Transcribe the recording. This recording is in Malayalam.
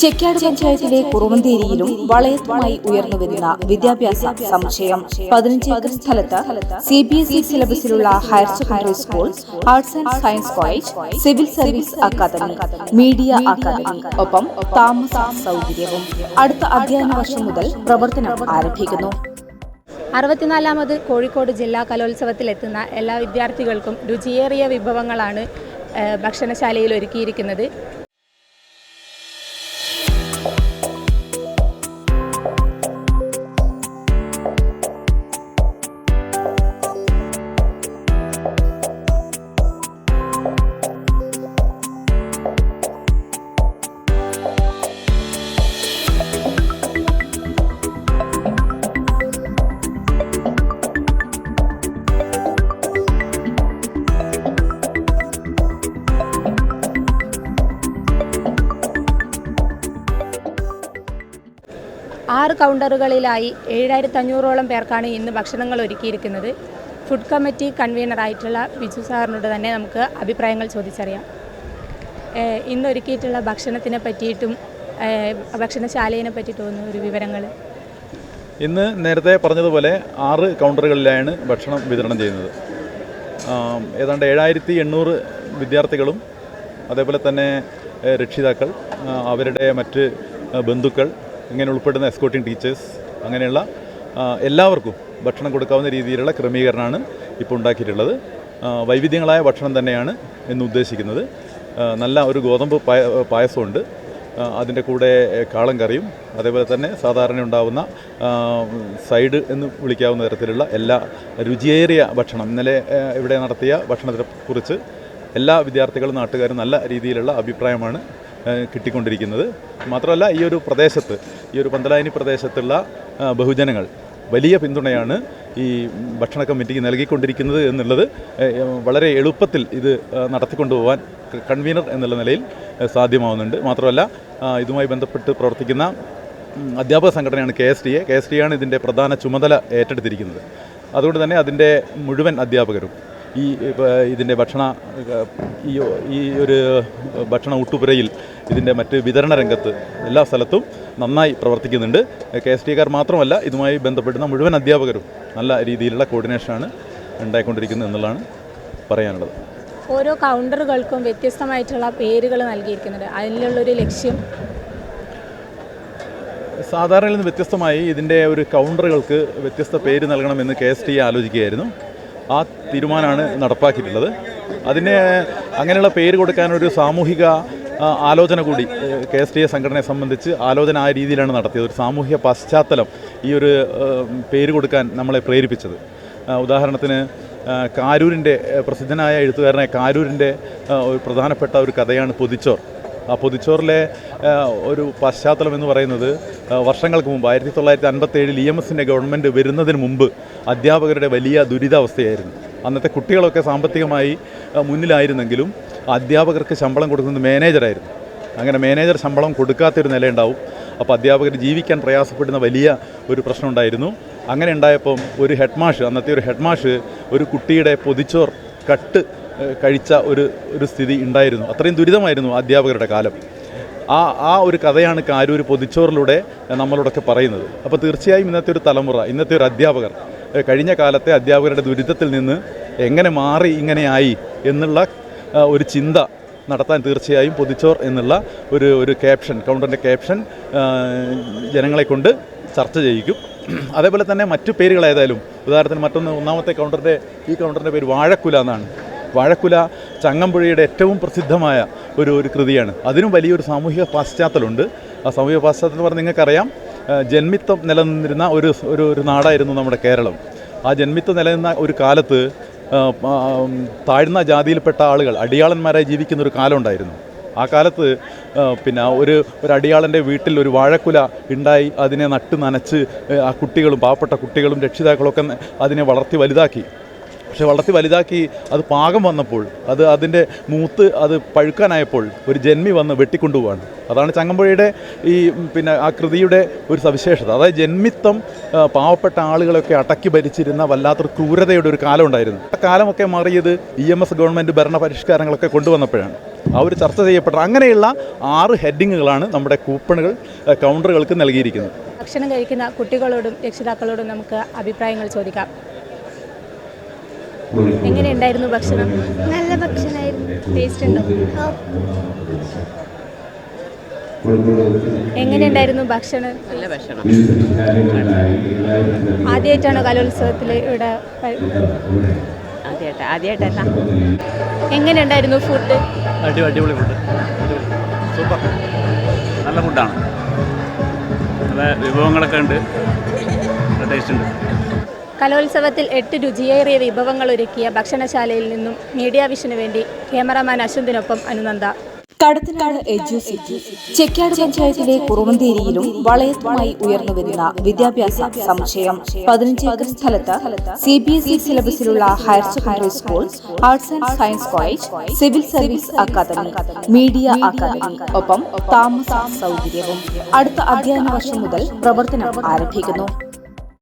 ചെക്കാട് പഞ്ചായത്തിലെ കുറുവന്തേരിയിലും വളയത്തുമായി ഉയർന്നുവരുന്ന വിദ്യാഭ്യാസ സംശയം. പതിനഞ്ച് ഏക്കർ സ്ഥലത്ത് C B S E സിലബസിലുള്ള higher secondary school arts and science college civil service academy media academy ഒപ്പം താമസ സൗകര്യവും. അടുത്ത അധ്യയന വർഷം മുതൽ പ്രവർത്തനം ആരംഭിക്കുന്നു. അറുപത്തിനാലാമത് കോഴിക്കോട് ജില്ലാ കലോത്സവത്തിൽ എത്തുന്ന എല്ലാ വിദ്യാർത്ഥികൾക്കും രുചിയേറിയ വിഭവങ്ങളാണ് ഭക്ഷണശാലയിൽ ഒരുക്കിയിരിക്കുന്നത്. ആറ് കൗണ്ടറുകളിലായി ഏഴായിരത്തി അഞ്ഞൂറോളം പേർക്കാണ് ഇന്ന് ഭക്ഷണങ്ങൾ ഒരുക്കിയിരിക്കുന്നത്. ഫുഡ് കമ്മിറ്റി കൺവീനറായിട്ടുള്ള ബിജു സാറിനോട് തന്നെ നമുക്ക് അഭിപ്രായങ്ങൾ ചോദിച്ചറിയാം. ഇന്ന് ഒരുക്കിയിട്ടുള്ള ഭക്ഷണത്തിനെ പറ്റിയിട്ടും ഭക്ഷണശാലയെ പറ്റിയിട്ടും ഒരു വിവരങ്ങൾ. ഇന്ന് നേരത്തെ പറഞ്ഞതുപോലെ ആറ് കൗണ്ടറുകളിലാണ് ഭക്ഷണം വിതരണം ചെയ്യുന്നത്. ഏതാണ്ട് ഏഴായിരത്തി എണ്ണൂറ് വിദ്യാർത്ഥികളും അതേപോലെ തന്നെ രക്ഷിതാക്കൾ അവരുടെ മറ്റ് ബന്ധുക്കൾ ഇങ്ങനെ ഉൾപ്പെടുന്ന എസ്കോട്ടിംഗ് ടീച്ചേഴ്സ് അങ്ങനെയുള്ള എല്ലാവർക്കും ഭക്ഷണം കൊടുക്കാവുന്ന രീതിയിലുള്ള ക്രമീകരണമാണ് ഇപ്പോൾ ഉണ്ടാക്കിയിട്ടുള്ളത്. വൈവിധ്യങ്ങളായ ഭക്ഷണം തന്നെയാണ് എന്ന് ഉദ്ദേശിക്കുന്നത്. നല്ല ഒരു ഗോതമ്പ് പായ പായസമുണ്ട്. അതിന്റെ കൂടെ കാളം കറിയും അതേപോലെ തന്നെ സാധാരണ ഉണ്ടാവുന്ന സൈഡ് എന്ന് വിളിക്കാവുന്ന തരത്തിലുള്ള എല്ലാ രുചിയേറിയ ഭക്ഷണം. ഇന്നലെ ഇവിടെ നടത്തിയ ഭക്ഷണത്തെ കുറിച്ച് എല്ലാ വിദ്യാർത്ഥികളും നാട്ടുകാരും നല്ല രീതിയിലുള്ള അഭിപ്രായമാണ്. കിട്ടിക്കൊണ്ടിരിക്കുന്നത്. മാത്രമല്ല ഈ ഒരു പ്രദേശത്ത് ഈ ഒരു പന്തലായനി പ്രദേശത്തുള്ള ബഹുജനങ്ങൾ വലിയ പിന്തുണയാണ് ഈ ഭക്ഷണ കമ്മിറ്റിക്ക് നൽകിക്കൊണ്ടിരിക്കുന്നത് എന്നുള്ളത് വളരെ എളുപ്പത്തിൽ ഇത് നടത്തിക്കൊണ്ടുപോകാൻ കൺവീനർ എന്നുള്ള നിലയിൽ സാധ്യമാവുന്നുണ്ട്. മാത്രമല്ല ഇതുമായി ബന്ധപ്പെട്ട് പ്രവർത്തിക്കുന്ന അധ്യാപക സംഘടനയാണ് K S T A. K S T ആണ് ഇതിന്റെ പ്രധാന ചുമതല ഏറ്റെടുത്തിരിക്കുന്നത്. അതുകൊണ്ട് തന്നെ അതിന്റെ മുഴുവൻ അധ്യാപകരും ഈ ഇതിന്റെ ഭക്ഷണ ഈ ഈ ഒരു ഭക്ഷണ ഊട്ടുപുരയിൽ ഇതിന്റെ മറ്റ് വിതരണ രംഗത്ത് എല്ലാ സ്ഥലത്തും നന്നായി പ്രവർത്തിക്കുന്നുണ്ട്. കെ എസ് ടിക്കാർ മാത്രമല്ല ഇതുമായി ബന്ധപ്പെടുന്ന മുഴുവൻ അധ്യാപകരും നല്ല രീതിയിലുള്ള കോർഡിനേഷനാണ് ഉണ്ടായിക്കൊണ്ടിരിക്കുന്നത് എന്നുള്ളതാണ് പറയാനുള്ളത്. ഓരോ കൗണ്ടറുകൾക്കും വ്യത്യസ്തമായിട്ടുള്ള പേരുകൾ നൽകിയിരിക്കുന്നത്. അതിലുള്ളൊരു ലക്ഷ്യം? സാധാരണയിൽ നിന്ന് വ്യത്യസ്തമായി ഇതിന്റെ ഒരു കൗണ്ടറുകൾക്ക് വ്യത്യസ്ത പേര് നൽകണമെന്ന് കെ എസ് ടി ആലോചിക്കുകയായിരുന്നു. ആ തീരുമാനമാണ് നടപ്പാക്കിയിട്ടുള്ളത്. അതിന് അങ്ങനെയുള്ള പേര് കൊടുക്കാനൊരു സാമൂഹിക ആലോചന കൂടി കെ എസ് ടി എ സംഘടനയെ സംബന്ധിച്ച് ആലോചന ആ രീതിയിലാണ് നടത്തിയത്. ഒരു സാമൂഹിക പശ്ചാത്തലം ഈ ഒരു പേര് കൊടുക്കാൻ നമ്മളെ പ്രേരിപ്പിച്ചത്. ഉദാഹരണത്തിന് കാരൂരിന്റെ പ്രസിദ്ധനായ എഴുത്തുകാരനായ കാരൂരിന്റെ ഒരു പ്രധാനപ്പെട്ട ഒരു കഥയാണ് പൊതിച്ചോർ. പൊതിച്ചോറിലെ ഒരു പശ്ചാത്തലം എന്ന് പറയുന്നത് വർഷങ്ങൾക്ക് മുമ്പ് ആയിരത്തി തൊള്ളായിരത്തി അൻപത്തേഴിൽ ഇ എം എസിന്റെ ഗവൺമെന്റ് വരുന്നതിന് മുമ്പ് അധ്യാപകരുടെ വലിയ ദുരിതാവസ്ഥയായിരുന്നു. അന്നത്തെ കുട്ടികളൊക്കെ സാമ്പത്തികമായി മുന്നിലായിരുന്നെങ്കിലും അധ്യാപകർക്ക് ശമ്പളം കൊടുക്കുന്നത് മാനേജറായിരുന്നു അങ്ങനെ മാനേജർ ശമ്പളം കൊടുക്കാത്തൊരു നിലയുണ്ടാവും. അപ്പോൾ അധ്യാപകർ ജീവിക്കാൻ പ്രയാസപ്പെടുന്ന വലിയ ഒരു പ്രശ്നം ഉണ്ടായിരുന്നു. അങ്ങനെ ഉണ്ടായപ്പം ഒരു ഹെഡ് മാഷ് അന്നത്തെ ഒരു ഹെഡ് മാഷ് ഒരു കുട്ടിയുടെ പൊതിച്ചോർ കട്ട് കഴിച്ച ഒരു ഒരു സ്ഥിതി ഉണ്ടായിരുന്നു. അത്രയും ദുരിതമായിരുന്നു അധ്യാപകരുടെ കാലം. ആ ആ ഒരു കഥയാണ് കാരൂർ പൊതിച്ചോറിലൂടെ നമ്മളോടൊക്കെ പറയുന്നത്. അപ്പോൾ തീർച്ചയായും ഇന്നത്തെ ഒരു തലമുറ ഇന്നത്തെ ഒരു അധ്യാപകർ കഴിഞ്ഞ കാലത്തെ അധ്യാപകരുടെ ദുരിതത്തിൽ നിന്ന് എങ്ങനെ മാറി ഇങ്ങനെയായി എന്നുള്ള ഒരു ചിന്ത നടത്താൻ തീർച്ചയായും പൊതിച്ചോർ എന്നുള്ള ഒരു ഒരു ക്യാപ്ഷൻ കൗണ്ടറിന്റെ ക്യാപ്ഷൻ ജനങ്ങളെ കൊണ്ട് ചർച്ച ചെയ്യിക്കും. അതേപോലെ തന്നെ മറ്റു പേരുകൾ ഉദാഹരണത്തിന് മറ്റൊന്ന് ഒന്നാമത്തെ കൗണ്ടറിന്റെ ഈ കൗണ്ടറിന്റെ പേര് വാഴക്കുല എന്നാണ്. വാഴക്കുല ചങ്ങമ്പുഴയുടെ ഏറ്റവും പ്രസിദ്ധമായ ഒരു ഒരു കൃതിയാണ്. അതിനും വലിയൊരു സാമൂഹിക പാശ്ചാത്തലമുണ്ട്. ആ സാമൂഹിക പാശ്ചാത്തലം പറഞ്ഞാൽ നിങ്ങൾക്കറിയാം ജന്മിത്വം നിലനിന്നിരുന്ന ഒരു ഒരു ഒരു നാടായിരുന്നു നമ്മുടെ കേരളം. ആ ജന്മിത്വം നിലനിന്ന ഒരു കാലത്ത് താഴ്ന്ന ജാതിയിൽപ്പെട്ട ആളുകൾ അടിയാളന്മാരായി ജീവിക്കുന്ന ഒരു കാലം ഉണ്ടായിരുന്നു. ആ കാലത്ത് പിന്നെ ഒരു ഒരു അടിയാളന്റെ വീട്ടിൽ ഒരു വാഴക്കുല ഉണ്ടായി. അതിനെ നട്ട് നനച്ച് ആ കുട്ടികളും പാവപ്പെട്ട കുട്ടികളും രക്ഷിതാക്കളൊക്കെ അതിനെ വളർത്തി വലുതാക്കി. പക്ഷെ വളർത്തി വലുതാക്കി അത് പാകം വന്നപ്പോൾ അത് അതിന്റെ മൂത്ത് അത് പഴുക്കാനായപ്പോൾ ഒരു ജന്മി വന്ന് വെട്ടിക്കൊണ്ടുപോവാണ്. അതാണ് ചങ്ങമ്പുഴയുടെ ഈ പിന്നെ ആ കൃതിയുടെ ഒരു സവിശേഷത. അതായത് ജന്മിത്തം പാവപ്പെട്ട ആളുകളൊക്കെ അടക്കി ഭരിച്ചിരുന്ന വല്ലാത്തൊരു ക്രൂരതയുടെ ഒരു കാലം ഉണ്ടായിരുന്നു. ആ കാലമൊക്കെ മാറിയത് ഇ എം എസ് ഗവൺമെന്റ് ഭരണ പരിഷ്കാരങ്ങളൊക്കെ കൊണ്ടുവന്നപ്പോഴാണ്. ആ ഒരു ചർച്ച ചെയ്യപ്പെട്ട അങ്ങനെയുള്ള ആറ് ഹെഡിങ്ങുകളാണ് നമ്മുടെ കൂപ്പണുകൾ കൗണ്ടറുകൾക്ക് നൽകിയിരിക്കുന്നത്. ഭക്ഷണം കഴിക്കുന്ന കുട്ടികളോടും രക്ഷിതാക്കളോടും നമുക്ക് അഭിപ്രായങ്ങൾ ചോദിക്കാം. എങ്ങനെയുണ്ടായിരുന്നു ഭക്ഷണം? നല്ല ഭക്ഷണമായിരുന്നു ടേസ്റ്റ് ഉണ്ടോ? ഓ, എങ്ങനെയുണ്ടായിരുന്നു ഭക്ഷണം? നല്ല ഭക്ഷണം. ആദ്യമായിട്ടാണോ കലോത്സവത്തിൽ ഇവിടെ ആദ്യമായിട്ട് ആദ്യമായിട്ടല്ല. എങ്ങനെയുണ്ടായിരുന്നു ഫുഡ് അടിപൊളി ഫുഡ് സൂപ്പർ നല്ല ഫുഡാണ് നല്ല വിഭവങ്ങളൊക്കെ ഉണ്ട്. ടേസ്റ്റ് ഉണ്ട്. കലോത്സവത്തിൽ എട്ട് രുചിയേറിയ വിഭവങ്ങൾ ഒരുക്കിയ ഭക്ഷണശാലയിൽ നിന്നും മീഡിയ വിഷന് വേണ്ടി ക്യാമറാമാൻ അശ്വന്തിനൊപ്പം അനുനന്ദ. ചെക്കാട് പഞ്ചായത്തിലെ കുറുമന്തേരിയിലും വളയത്തുമായി ഉയർന്നുവരുന്ന വിദ്യാഭ്യാസ സമുച്ചയം. പതിനഞ്ച് ഏക്കർ സ്ഥലത്ത് C B S E സിലബസിലുള്ള higher secondary school arts and science college civil service academy media academy ഒപ്പം താമസ സൗകര്യവും. അടുത്ത അധ്യയന വർഷം മുതൽ പ്രവർത്തനം ആരംഭിക്കുന്നു.